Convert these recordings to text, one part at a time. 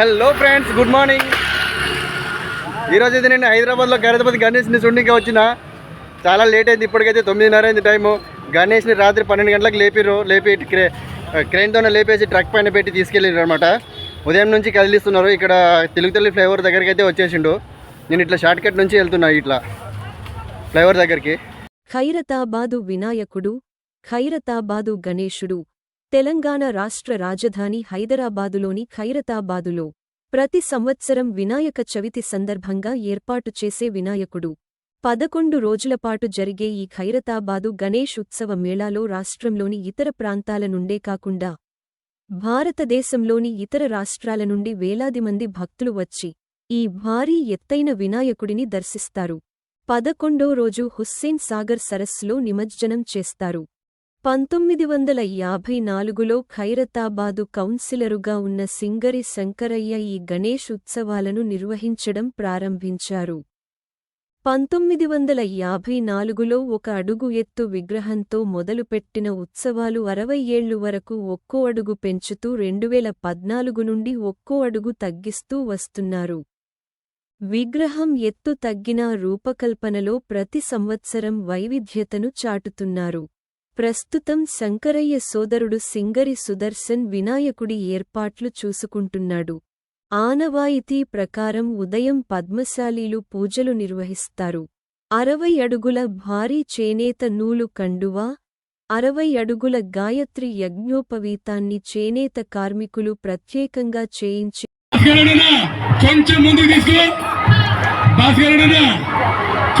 Hello friends good morning ఈరోజు అయితే నేను హైదరాబాద్లో గణపతి గణేష్ని చూడడానికి వచ్చిన. చాలా లేట్ అయింది ఇప్పటికైతే తొమ్మిదిన్నర అయింది టైము గణేష్ని రాత్రి పన్నెండు గంటలకు లేపిర్రు లేపి క్రే క్రెయిన్తోనే లేపేసి ట్రక్ పైన పెట్టి తీసుకెళ్ళారు అనమాట ఉదయం నుంచి కదిలిస్తున్నారు. ఇక్కడ తెలుగు తల్లి ఫ్లైఓవర్ దగ్గరికి అయితే వచ్చేసిండు. నేను ఇట్లా షార్ట్ కట్ నుంచి వెళ్తున్నా ఇట్లా. ఫ్లైఓవర్ దగ్గరికి. ఖైరతాబాదు వినాయకుడు ఖైరతాబాదు గణేశుడు తెలంగాణ రాష్ట్ర రాజధాని హైదరాబాదులోని ఖైరతాబాదులో ప్రతి సంవత్సరం వినాయక చవితి సందర్భంగా ఏర్పాటు చేసే వినాయకుడు. పదకొండు రోజులపాటు జరిగే ఈ ఖైరతాబాదు గణేష్ ఉత్సవ మేళాలో రాష్ట్రంలోని ఇతర ప్రాంతాల నుండే కాకుండా భారతదేశంలోని ఇతర రాష్ట్రాల నుండి వేలాది మంది భక్తులు వచ్చి ఈ భారీ ఎత్తైన వినాయకుడిని దర్శిస్తారు. పదకొండో రోజు హుస్సేన్ సాగర్ సరస్సులో నిమజ్జనం చేస్తారు. పంతొమ్మిది వందల యాభై నాలుగులో ఖైరతాబాదు కౌన్సిలరుగా ఉన్న సింగరి శంకరయ్య ఈ గణేష్ ఉత్సవాలను నిర్వహించడం ప్రారంభించారు. పంతొమ్మిది వందల యాభై నాలుగులో ఒక అడుగు ఎత్తు విగ్రహంతో మొదలుపెట్టిన ఉత్సవాలు అరవై ఏళ్ళు వరకు ఒక్కో అడుగు పెంచుతూ రెండువేల పద్నాలుగు నుండి ఒక్కో అడుగు తగ్గిస్తూ వస్తున్నారు. విగ్రహం ఎత్తు తగ్గినా రూపకల్పనలో ప్రతి సంవత్సరం వైవిధ్యతను చాటుతున్నారు. ప్రస్తుతం శంకరయ్య సోదరుడు సింగరి సుదర్శన్ వినాయకుడి ఏర్పాట్లు చూసుకుంటున్నాడు. ఆనవాయితీ ప్రకారం ఉదయం పద్మశాలీలు పూజలు నిర్వహిస్తారు. అరవై అడుగుల భారీ చేనేత నూలు కండువా అరవై అడుగుల గాయత్రి యజ్ఞోపవీతాన్ని చేనేత కార్మికులు ప్రత్యేకంగా చేయించి కొంచెం ముందుకు తీసుకో.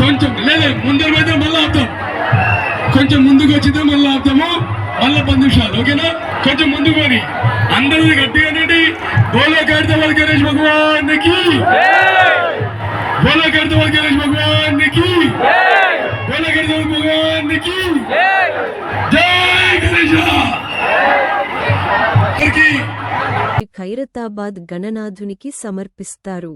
కొంచెం ముందర మళ్ళీ కొంచెం ముందుకు వచ్చితే మళ్ళీ ఆపుతాము మళ్ళీ పది నిమిషాలు ఓకేనా? కొంచెం ముందుకు పోని. అందరూ గట్టిగానండి బోలో కడితే వాళ్ళ గణేష్ భగవాన్కి బోలో కడితే వాళ్ళ గణేష్ భగవాన్కి బోలో కడితే భగవాన్కి జై గణేష ఖైరతాబాద్ గణనాథునికి సమర్పిస్తారు.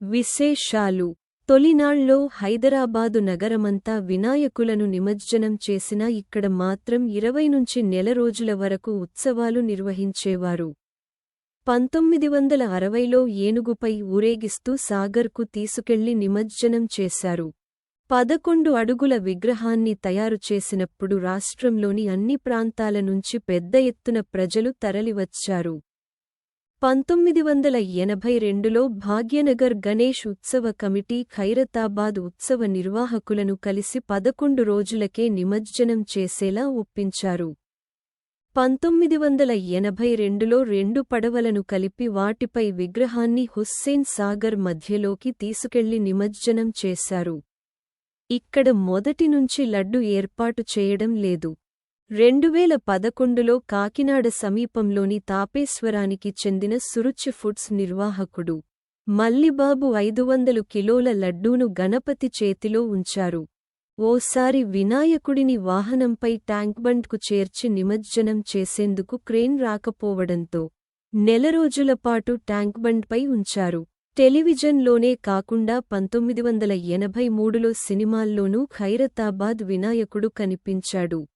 విశేషాలు తొలినాళ్ళో హైదరాబాదు నగరమంతా వినాయకులను నిమజ్జనం చేసినా ఇక్కడ మాత్రం ఇరవై నుంచి నెల రోజుల వరకు ఉత్సవాలు నిర్వహించేవారు. పంతొమ్మిది వందల అరవైలో ఏనుగుపై ఊరేగిస్తూ సాగర్కు తీసుకెళ్ళి నిమజ్జనం చేశారు. పదకొండు అడుగుల విగ్రహాన్ని తయారు చేసినప్పుడు రాష్ట్రంలోని అన్ని ప్రాంతాల నుంచి పెద్ద ఎత్తున ప్రజలు తరలివచ్చారు. పంతొమ్మిది వందల ఎనభై రెండులో భాగ్యనగర్ గణేష్ ఉత్సవ కమిటీ ఖైరతాబాద్ ఉత్సవ నిర్వాహకులను కలిసి పదకొండు రోజులకే నిమజ్జనం చేసేలా ఒప్పించారు. పంతొమ్మిది వందల ఎనభై రెండులో రెండు పడవలను కలిపి వాటిపై విగ్రహాన్ని హుస్సేన్ సాగర్ మధ్యలోకి తీసుకెళ్ళి నిమజ్జనం చేశారు. ఇక్కడ మొదటి నుంచి లడ్డు ఏర్పాటు చేయడం లేదు. రెండువేల పదకొండులో కాకినాడ సమీపంలోని తాపేశ్వరానికి చెందిన సురుచి ఫుడ్స్ నిర్వాహకుడు. మల్లిబాబు ఐదు వందలు కిలోల లడ్డూను గణపతి చేతిలో ఉంచారు. ఓసారి వినాయకుడిని వాహనంపై ట్యాంక్బండ్కు చేర్చి నిమజ్జనం చేసేందుకు క్రేన్ రాకపోవడంతో నెల రోజులపాటు ట్యాంక్బండ్పై ఉంచారు. టెలివిజన్లోనే కాకుండా పంతొమ్మిది వందల ఎనభై మూడులో సినిమాల్లోనూ ఖైరతాబాద్ వినాయకుడు కనిపించాడు.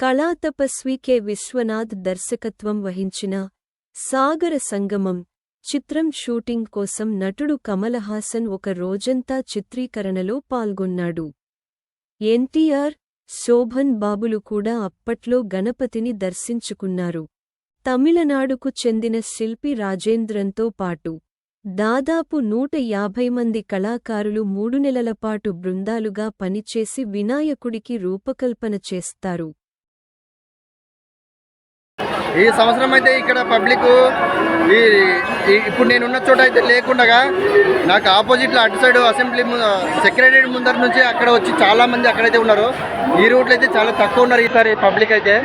కళాతపస్వి కె. విశ్వనాథ్ దర్శకత్వం వహించిన సాగర సంగమం చిత్రం షూటింగ్ కోసం నటుడు కమలహాసన్ ఒక రోజంతా చిత్రీకరణలో పాల్గొన్నాడు. ఎన్టీఆర్ శోభన్ బాబులు కూడా అప్పట్లో గణపతిని దర్శించుకున్నారు. తమిళనాడుకు చెందిన శిల్పి రాజేంద్రంతో పాటు దాదాపు నూట యాభై మంది కళాకారులు మూడు నెలలపాటు బృందాలుగా పనిచేసి వినాయకుడికి రూపకల్పన చేస్తారు. ఈ సంవత్సరం అయితే ఇక్కడ పబ్లిక్ ఈ ఇప్పుడు నేనున్న చోట అయితే లేకుండగా నాకు ఆపోజిట్లో అటు సైడ్ అసెంబ్లీ సెక్రటరీ ముందర నుంచి అక్కడ వచ్చి చాలా మంది అక్కడైతే ఉన్నారు. ఈ రూట్లో అయితే చాలా తక్కువ ఉన్నారు ఈసారి పబ్లిక్ అయితే.